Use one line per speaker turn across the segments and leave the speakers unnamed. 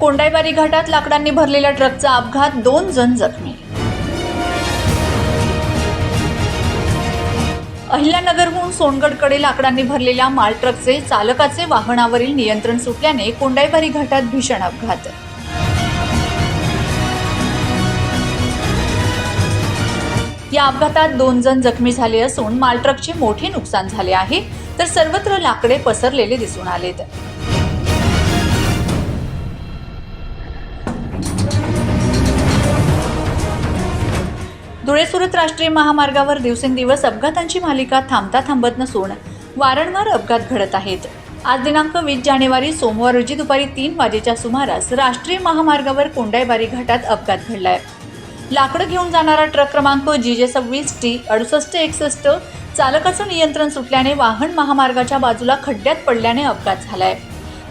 कोंडाईबारी घाटात लाकडांनी भरलेल्या ट्रकचा अपघात दोन जण जखमी. अहिल्यानगरहून सोनगडकडे लाकडांनी भरलेल्या माल ट्रकचे चालकाचे वाहनावरील नियंत्रण सुटल्याने कोंडाईबारी घाटात भीषण अपघात. या अपघातात दोन जण जखमी झाले असून माल ट्रकचे मोठे नुकसान झाले आहे तर सर्वत्र लाकडे पसरलेले दिसून आलेत. धुळे सुरत राष्ट्रीय महामार्गावर दिवसेंदिवस अपघातांची मालिका थांबता थांबत नसून वारंवार अपघात घडत आहेत. आज दिनांक वीस जानेवारी सोमवार रोजी दुपारी तीन वाजेच्या सुमारास राष्ट्रीय महामार्गावर कोंडाईबारी घाटात अपघात घडलाय. लाकडं घेऊन जाणारा ट्रक क्रमांक जी जे सव्वीस टी अडुसष्ट एकसष्ट चालकाचं नियंत्रण सुटल्याने वाहन महामार्गाच्या बाजूला खड्ड्यात पडल्याने अपघात झालाय.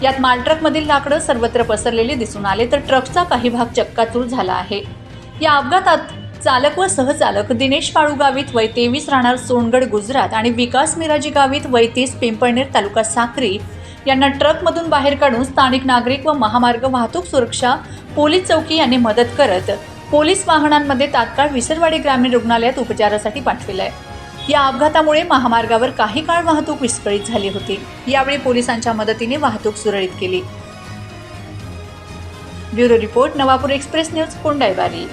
यात मालट्रकमधील लाकडं सर्वत्र पसरलेली दिसून आले तर ट्रकचा काही भाग चक्काचूर झाला आहे. या अपघातात चालक व सहचालक दिनेश पाळू गावित वय तेवीस राहणार सोनगड गुजरात आणि विकास मिराजी गावित वय तीस पिंपळनेर तालुका साक्री. यांना ट्रकमधून बाहेर काढून स्थानिक नागरिक व महामार्ग वाहतूक सुरक्षा पोलीस चौकी यांनी मदत करत पोलीस वाहनांमध्ये तात्काळ विसरवाडी ग्रामीण रुग्णालयात उपचारासाठी पाठविलंय. या अपघातामुळे महामार्गावर काही काळ वाहतूक विस्कळीत झाली होती. यावेळी पोलिसांच्या मदतीने वाहतूक सुरळीत केली. Bureau report Navapur express news Kondaibari